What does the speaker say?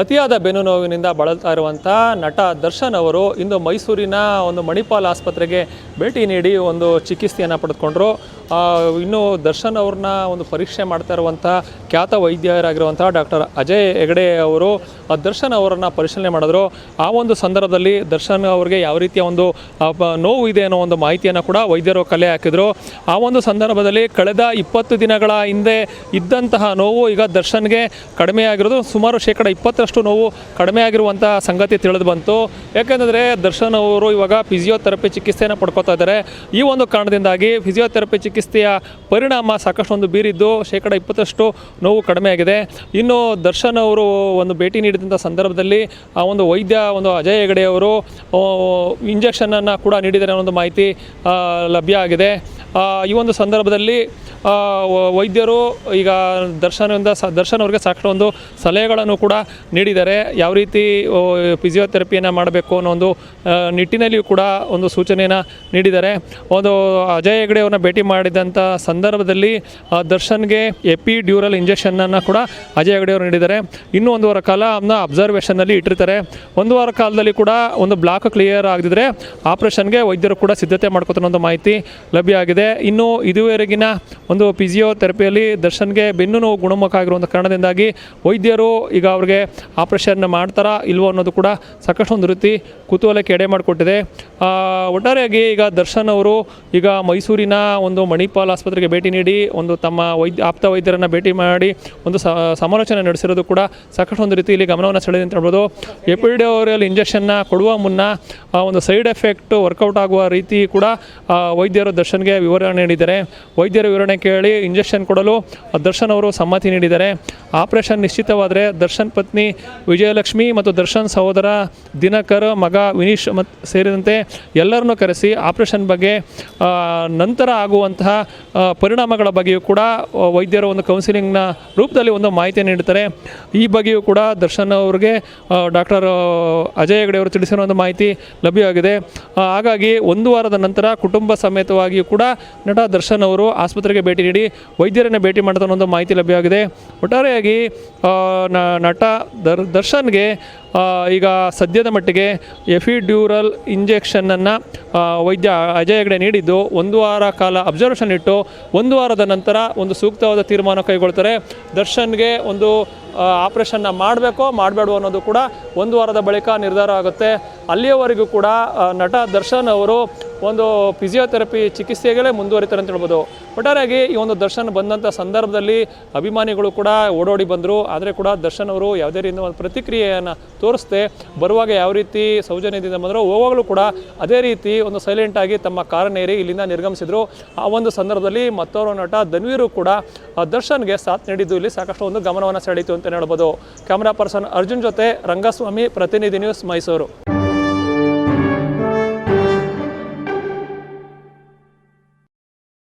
ಅತಿಯಾದ ಬೆನ್ನು ನೋವಿನಿಂದ ಬಳಲ್ತಾ ಇರುವಂಥ ನಟ ದರ್ಶನ್ ಅವರು ಇಂದು ಮೈಸೂರಿನ ಒಂದು ಮಣಿಪಾಲ್ ಆಸ್ಪತ್ರೆಗೆ ಭೇಟಿ ನೀಡಿ ಒಂದು ಚಿಕಿತ್ಸೆಯನ್ನು ಪಡೆದುಕೊಂಡ್ರು. ಇನ್ನು ದರ್ಶನ್ ಅವ್ರನ್ನ ಒಂದು ಪರೀಕ್ಷೆ ಮಾಡ್ತಾ ಇರುವಂಥ ಖ್ಯಾತ ವೈದ್ಯರಾಗಿರುವಂಥ ಡಾಕ್ಟರ್ ಅಜಯ್ ಹೆಗಡೆ ಅವರು ದರ್ಶನ್ ಅವರನ್ನು ಪರಿಶೀಲನೆ ಮಾಡಿದ್ರು. ಆ ಒಂದು ಸಂದರ್ಭದಲ್ಲಿ ದರ್ಶನ್ ಅವರಿಗೆ ಯಾವ ರೀತಿಯ ಒಂದು ನೋವು ಇದೆ ಅನ್ನೋ ಒಂದು ಮಾಹಿತಿಯನ್ನು ಕೂಡ ವೈದ್ಯರು ಕಲೆ ಹಾಕಿದ್ರು. ಆ ಒಂದು ಸಂದರ್ಭದಲ್ಲಿ ಕಳೆದ ಇಪ್ಪತ್ತು ದಿನಗಳ ಹಿಂದೆ ಇದ್ದಂತಹ ನೋವು ಈಗ ದರ್ಶನ್ಗೆ ಕಡಿಮೆ ಆಗಿರೋದು. ಸುಮಾರು ಶೇಕಡ ಇಪ್ಪತ್ತರಷ್ಟು ನೋವು ಕಡಿಮೆ ಆಗಿರುವಂಥ ಸಂಗತಿ ತಿಳಿದು ಬಂತು. ಯಾಕೆಂದರೆ ದರ್ಶನ್ ಅವರು ಇವಾಗ ಫಿಸಿಯೋಥೆರಪಿ ಚಿಕಿತ್ಸೆಯನ್ನು ಪಡ್ಕೋತಾ ಇದ್ದಾರೆ. ಈ ಒಂದು ಕಾರಣದಿಂದಾಗಿ ಫಿಸಿಯೋಥೆರಪಿ ಚಿಕಿತ್ಸೆಯ ಪರಿಣಾಮ ಸಾಕಷ್ಟು ಒಂದು ಬೀರಿದ್ದು ಶೇಕಡ ಇಪ್ಪತ್ತಷ್ಟು ನೋವು ಕಡಿಮೆ ಆಗಿದೆ ಇನ್ನು ದರ್ಶನ್ ಅವರು ಒಂದು ಭೇಟಿ ನೀಡಿದಂಥ ಸಂದರ್ಭದಲ್ಲಿ ಆ ಒಂದು ವೈದ್ಯ, ಒಂದು ಅಜಯ್ ಹೆಗಡೆ ಅವರು ಇಂಜೆಕ್ಷನನ್ನು ಕೂಡ ನೀಡಿದ್ದಾರೆ ಅನ್ನೋ ಒಂದು ಮಾಹಿತಿ ಲಭ್ಯ ಆಗಿದೆ. ಈ ಒಂದು ಸಂದರ್ಭದಲ್ಲಿ ವೈದ್ಯರು ಈಗ ದರ್ಶನದಿಂದ ಸ, ದರ್ಶನ್ ಅವ್ರಿಗೆ ಸಾಕಷ್ಟು ಒಂದು ಸಲಹೆಗಳನ್ನು ಕೂಡ ನೀಡಿದ್ದಾರೆ. ಯಾವ ರೀತಿ ಫಿಸಿಯೋಥೆರಪಿಯನ್ನು ಮಾಡಬೇಕು ಅನ್ನೋ ಒಂದು ನಿಟ್ಟಿನಲ್ಲಿಯೂ ಕೂಡ ಒಂದು ಸೂಚನೆಯನ್ನು ನೀಡಿದ್ದಾರೆ. ಒಂದು ಅಜಯ್ ಹೆಗ್ಡೆ ಅವ್ರನ್ನ ಭೇಟಿ ಮಾಡಿದಂಥ ಸಂದರ್ಭದಲ್ಲಿ ದರ್ಶನ್ಗೆ ಎಪಿ ಡ್ಯೂರಲ್ ಇಂಜೆಕ್ಷನನ್ನು ಕೂಡ ಅಜಯ್ ಹೆಗಡೆ ಅವರು ನೀಡಿದ್ದಾರೆ. ಇನ್ನೂ ಒಂದು ವಾರ ಕಾಲ ಅವನ್ನ ಅಬ್ಸರ್ವೇಷನ್ನಲ್ಲಿ ಇಟ್ಟಿರ್ತಾರೆ. ಒಂದು ವಾರ ಕಾಲದಲ್ಲಿ ಕೂಡ ಒಂದು ಬ್ಲಾಕ್ ಕ್ಲಿಯರ್ ಆಗದಿದ್ರೆ ಆಪ್ರೇಷನ್ಗೆ ವೈದ್ಯರು ಕೂಡ ಸಿದ್ಧತೆ ಮಾಡ್ಕೋತಾನೆ ಒಂದು ಮಾಹಿತಿ ಲಭ್ಯ ಆಗಿದೆ. ಇನ್ನು ಇದುವರೆಗಿನ ಒಂದು ಫಿಸಿಯೋಥೆರಪಿಯಲ್ಲಿ ದರ್ಶನ್ಗೆ ಬೆನ್ನು ನೋವು ಗುಣಮುಖ ಆಗಿರುವಂಥ ಕಾರಣದಿಂದಾಗಿ ವೈದ್ಯರು ಈಗ ಅವ್ರಿಗೆ ಆಪರೇಷನ್ ಮಾಡ್ತಾರಾ ಇಲ್ವೋ ಅನ್ನೋದು ಕೂಡ ಸಾಕಷ್ಟು ಒಂದು ರೀತಿ ಕುತೂಹಲಕ್ಕೆ ಎಡೆ ಮಾಡಿಕೊಟ್ಟಿದೆ. ಒಟ್ಟಾರೆಯಾಗಿ ಈಗ ದರ್ಶನ್ ಅವರು ಈಗ ಮೈಸೂರಿನ ಒಂದು ಮಣಿಪಾಲ್ ಆಸ್ಪತ್ರೆಗೆ ಭೇಟಿ ನೀಡಿ, ಒಂದು ತಮ್ಮ ವೈದ್ಯ, ಆಪ್ತ ವೈದ್ಯರನ್ನು ಭೇಟಿ ಮಾಡಿ ಒಂದು ಸಮಾಲೋಚನೆ ನಡೆಸಿರೋದು ಕೂಡ ಸಾಕಷ್ಟು ಒಂದು ರೀತಿಯಲ್ಲಿ ಗಮನವನ್ನು ಸೆಳೆದಿದೆ ಅಂತ ಹೇಳ್ಬೋದು. ಎಪಿಡಿಯೋರಿಯಲ್ ಇಂಜೆಕ್ಷನ್ನ ಕೊಡುವ ಮುನ್ನ ಒಂದು ಸೈಡ್ ಎಫೆಕ್ಟ್ ವರ್ಕೌಟ್ ಆಗುವ ರೀತಿ ಕೂಡ ವೈದ್ಯರು ದರ್ಶನ್ಗೆ ವಿವರಣೆ ನೀಡಿದ್ದಾರೆ ವೈದ್ಯರ ವಿವರಣೆ ಕೇಳಿ ಇಂಜೆಕ್ಷನ್ ಕೊಡಲು ದರ್ಶನ್ ಅವರು ಸಮ್ಮತಿ ನೀಡಿದ್ದಾರೆ ಆಪರೇಷನ್ ನಿಶ್ಚಿತವಾದರೆ ದರ್ಶನ್ ಪತ್ನಿ ವಿಜಯಲಕ್ಷ್ಮಿ ಮತ್ತು ದರ್ಶನ್ ಸಹೋದರ ದಿನಕರ್, ಮಗ ವಿನೀಶ್ ಮತ್ತು ಸೇರಿದಂತೆ ಎಲ್ಲರನ್ನೂ ಕರೆಸಿ ಆಪರೇಷನ್ ಬಗ್ಗೆ ನಂತರ ಆಗುವಂತಹ ಪರಿಣಾಮಗಳ ಬಗ್ಗೆಯೂ ಕೂಡ ವೈದ್ಯರ ಒಂದು ಕೌನ್ಸಿಲಿಂಗ್ನ ರೂಪದಲ್ಲಿ ಒಂದು ಮಾಹಿತಿ ನೀಡುತ್ತಾರೆ. ಈ ಬಗ್ಗೆಯೂ ಕೂಡ ದರ್ಶನ್ ಅವರಿಗೆ ಡಾಕ್ಟರ್ ಅಜಯ್ ಹೆಗಡೆ ಅವರು ತಿಳಿಸಿರೋ ಒಂದು ಮಾಹಿತಿ ಲಭ್ಯವಾಗಿದೆ. ಹಾಗಾಗಿ ಒಂದು ವಾರದ ನಂತರ ಕುಟುಂಬ ಸಮೇತವಾಗಿಯೂ ಕೂಡ ನಟ ದರ್ಶನ್ ಅವರು ಆಸ್ಪತ್ರೆಗೆ ಭೇಟಿ ನೀಡಿ ವೈದ್ಯರನ್ನು ಭೇಟಿ ಮಾಡ್ತಾನೆ ಒಂದು ಮಾಹಿತಿ ಲಭ್ಯವಾಗಿದೆ. ಒಟ್ಟಾರೆಯಾಗಿ ನಟ ದರ್, ದರ್ಶನ್ಗೆ ಈಗ ಸದ್ಯದ ಮಟ್ಟಿಗೆ ಎಫಿಡ್ಯೂರಲ್ ಇಂಜೆಕ್ಷನನ್ನು ವೈದ್ಯ ಅಜಯ್ ಹೆಗಡೆ ನೀಡಿದ್ದು ಒಂದು ವಾರ ಕಾಲ ಅಬ್ಸರ್ವೇಷನ್ ಇಟ್ಟು ಒಂದು ವಾರದ ನಂತರ ಒಂದು ಸೂಕ್ತವಾದ ತೀರ್ಮಾನ ಕೈಗೊಳ್ತಾರೆ. ದರ್ಶನ್ಗೆ ಒಂದು ಆಪ್ರೇಷನ್ನ ಮಾಡಬೇಕೋ ಮಾಡಬೇಡೋ ಅನ್ನೋದು ಕೂಡ ಒಂದು ವಾರದ ಬಳಿಕ ನಿರ್ಧಾರ ಆಗುತ್ತೆ. ಅಲ್ಲಿಯವರೆಗೂ ಕೂಡ ನಟ ದರ್ಶನ್ ಅವರು ಒಂದು ಫಿಸಿಯೋಥೆರಪಿ ಚಿಕಿತ್ಸೆಗಳೇ ಮುಂದುವರಿತಾರೆ ಅಂತ ಹೇಳ್ಬೋದು. ಒಟ್ಟಾರೆಯಾಗಿ ಈ ಒಂದು ದರ್ಶನ್ ಬಂದಂಥ ಸಂದರ್ಭದಲ್ಲಿ ಅಭಿಮಾನಿಗಳು ಕೂಡ ಓಡೋಡಿ ಬಂದರು. ಆದರೆ ಕೂಡ ದರ್ಶನ್ ಅವರು ಯಾವುದೇ ರೀತಿಯ ಒಂದು ಪ್ರತಿಕ್ರಿಯೆಯನ್ನು ತೋರಿಸ್ದೆ ಬರುವಾಗ ಯಾವ ರೀತಿ ಸೌಜನ್ಯದಿಂದ ಬಂದರೂ ಹೋಗುವಾಗಲೂ ಕೂಡ ಅದೇ ರೀತಿ ಒಂದು ಸೈಲೆಂಟಾಗಿ ತಮ್ಮ ಕಾರನ್ನೇರಿ ಇಲ್ಲಿಂದ ನಿರ್ಗಮಿಸಿದರು. ಆ ಒಂದು ಸಂದರ್ಭದಲ್ಲಿ ಮತ್ತೋರ್ವ ನಟ ಧನ್ವೀರು ಕೂಡ ದರ್ಶನ್ಗೆ ಸಾಥ್ ನೀಡಿದ್ದು ಇಲ್ಲಿ ಸಾಕಷ್ಟು ಒಂದು ಗಮನವನ್ನು ಸೆಳೀತು ಅಂತ ಹೇಳ್ಬೋದು. ಕ್ಯಾಮ್ರಾ ಪರ್ಸನ್ ಅರ್ಜುನ್ ಜೊತೆ ರಂಗಸ್ವಾಮಿ, ಪ್ರತಿನಿಧಿ ನ್ಯೂಸ್ ಮೈಸೂರು.